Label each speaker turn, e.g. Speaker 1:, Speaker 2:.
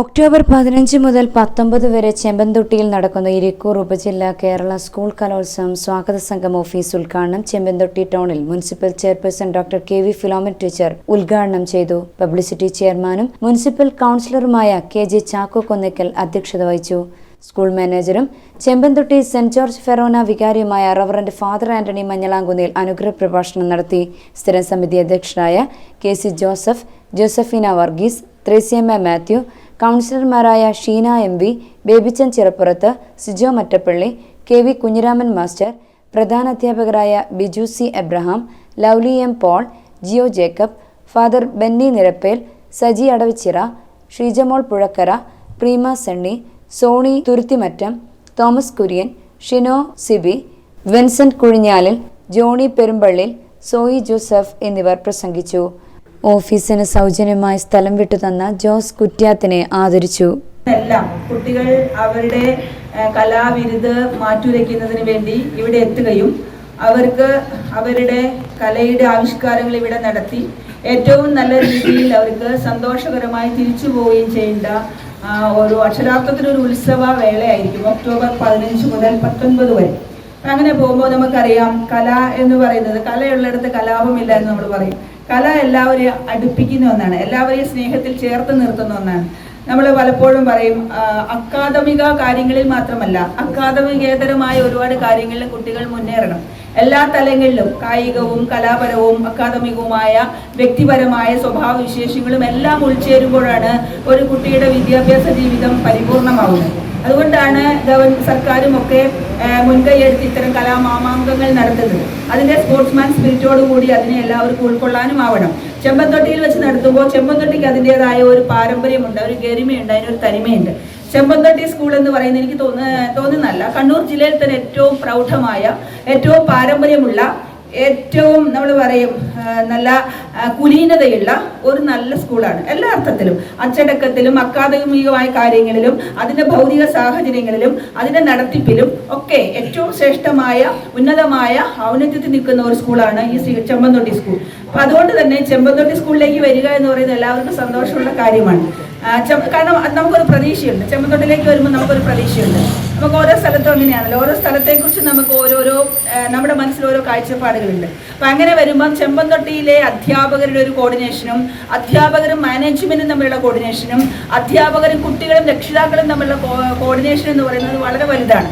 Speaker 1: October പതിനഞ്ച് മുതൽ പത്തൊമ്പത് വരെ ചെമ്പന്തൊട്ടിയിൽ നടക്കുന്ന ഇരിക്കൂർ ഉപജില്ല കേരള സ്കൂൾ കലോത്സവം സ്വാഗത സംഘം ഓഫീസ് ഉദ്ഘാടനം ചെമ്പന്തൊട്ടി ടൗണിൽ municipal chairperson doctor K V Philomin teacher ഉദ്ഘാടനം ചെയ്തു. പബ്ലിസിറ്റി ചെയർമാനും മുനിസിപ്പൽ കൗൺസിലറുമായ കെ ജെ ചാക്കോ കൊന്നിക്കൽ അധ്യക്ഷത വഹിച്ചു. സ്കൂൾ മാനേജറും ചെമ്പന്തൊട്ടി സെന്റ് ജോർജ് ഫെറോന വികാരിയുമായ റവറന്റ് ഫാദർ ആന്റണി മഞ്ഞളാങ്കുന്നിൽ അനുഗ്രഹ പ്രഭാഷണം നടത്തി. സ്ഥിരം സമിതി അധ്യക്ഷരായ K C Joseph Josephina Varghese Threasiamma Mathew കൗൺസിലർമാരായ Sheena M V Babichan Chirappurath Sijo Mattappally K V Kunhiraman master പ്രധാന അധ്യാപകരായ Biju C Abraham Lovely M Paul Jio Jacob father Benny Nirappel Saji Adavichira Sheejamol Puzhakkara Preema Sunny Sony Thuruthimattam Thomas Kurian Shino Sibi Vincent Kuzhinjalil Johnny Perumpallil Soyi Joseph എന്നിവർ പ്രസംഗിച്ചു. ഓഫീസിന് സൗജന്യമായി സ്ഥലം വിട്ടുതന്ന ജോസ് കുറ്റ്യാത്തിനെ ആദരിച്ചു.
Speaker 2: എല്ലാം കുട്ടികൾ അവരുടെ കലാവിരുത് മാറ്റുരയ്ക്കുന്നതിന് വേണ്ടി ഇവിടെ എത്തുകയും അവർക്ക് അവരുടെ കലയുടെ ആവിഷ്കാരങ്ങൾ ഇവിടെ നടത്തി ഏറ്റവും നല്ല രീതിയിൽ അവർക്ക് സന്തോഷകരമായി തിരിച്ചു പോവുകയും ചെയ്യേണ്ട ഒരു അക്ഷരാർത്ഥത്തിനൊരു ഉത്സവ വേളയായിരിക്കും ഒക്ടോബർ പതിനഞ്ച് മുതൽ പത്തൊൻപത് വരെ. അങ്ങനെ പോകുമ്പോൾ നമുക്കറിയാം കല എന്ന് പറയുന്നത് കലയുള്ളിടത്ത് കലാപമില്ല എന്ന് നമ്മൾ പറയും. കല എല്ലാവരെയും അടുപ്പിക്കുന്ന ഒന്നാണ്. എല്ലാവരെയും സ്നേഹത്തിൽ ചേർത്ത് നിർത്തുന്ന ഒന്നാണ്. നമ്മൾ പലപ്പോഴും പറയും അക്കാദമിക കാര്യങ്ങളിൽ മാത്രമല്ല അക്കാദമികേതരമായ ഒരുപാട് കാര്യങ്ങളിൽ കുട്ടികൾ മുന്നേറണം. എല്ലാ തലങ്ങളിലും കായികവും കലാപരവും അക്കാദമികവുമായ വ്യക്തിപരമായ സ്വഭാവ വിശേഷങ്ങളും എല്ലാം ഉൾച്ചേരുമ്പോഴാണ് ഒരു കുട്ടിയുടെ വിദ്യാഭ്യാസ ജീവിതം പരിപൂർണമാവുന്നത്. അതുകൊണ്ടാണ് ഗവൺ സർക്കാരും ഒക്കെ മുൻകൈയെടുത്ത് ഇത്തരം കലാമാമാങ്കങ്ങൾ നടത്തുന്നത്. അതിന്റെ സ്പോർട്സ്മാൻ സ്പിരിറ്റോടുകൂടി അതിനെ എല്ലാവർക്കും ഉൾക്കൊള്ളാനും ആവണം ചെമ്പന്തൊട്ടിയിൽ വെച്ച് നടത്തുമ്പോൾ ചെമ്പന്തൊട്ടിക്ക് അതിന്റെതായ ഒരു പാരമ്പര്യമുണ്ട് ഒരു ഗരിമയുണ്ട് അതിനൊരു തനിമയുണ്ട്. ചെമ്പന്തൊട്ടി സ്കൂൾ എന്ന് പറയുന്നത് എനിക്ക് തോന്നു തോന്നുന്നല്ല കണ്ണൂർ ജില്ലയിൽ തന്നെ ഏറ്റവും പ്രൗഢമായ ഏറ്റവും പാരമ്പര്യമുള്ള ഏറ്റവും നമ്മൾ പറയും നല്ല കുലീനതയുള്ള ഒരു നല്ല സ്കൂളാണ്. എല്ലാ അർത്ഥത്തിലും. അച്ചടക്കത്തിലും അക്കാദമികമായ കാര്യങ്ങളിലും അതിന്റെ ഭൗതിക സാഹചര്യങ്ങളിലും അതിന്റെ നടത്തിപ്പിലും ഒക്കെ ഏറ്റവും ശ്രേഷ്ഠമായ ഉന്നതമായ ഔന്നത്യത്തിൽ നിൽക്കുന്ന ഒരു സ്കൂളാണ് ഈ ചെമ്പന്തൊട്ടി സ്കൂൾ. അപ്പം അതുകൊണ്ട് തന്നെ ചെമ്പന്തൊട്ടി സ്കൂളിലേക്ക് വരിക എന്ന് പറയുന്നത് എല്ലാവർക്കും സന്തോഷമുള്ള കാര്യമാണ്. കാരണം നമുക്കൊരു പ്രതീക്ഷയുണ്ട്. ചെമ്പന്തൊട്ടിലേക്ക് വരുമ്പോൾ നമുക്കൊരു പ്രതീക്ഷയുണ്ട്. നമുക്ക് ഓരോ സ്ഥലത്തും അങ്ങനെയാണല്ലോ. ഓരോ സ്ഥലത്തെക്കുറിച്ച് നമുക്ക് ഓരോരോ നമ്മുടെ മനസ്സിൽ ഓരോ കാഴ്ചപ്പാടുകളുണ്ട്. അപ്പം അങ്ങനെ വരുമ്പം ചെമ്പന്തൊട്ടിയിലെ അധ്യാപകരുടെ ഒരു കോർഡിനേഷനും അധ്യാപകരും മാനേജ്മെന്റും തമ്മിലുള്ള കോർഡിനേഷനും അധ്യാപകരും കുട്ടികളും രക്ഷിതാക്കളും തമ്മിലുള്ള കോർഡിനേഷൻ എന്ന് പറയുന്നത് വളരെ വലുതാണ്.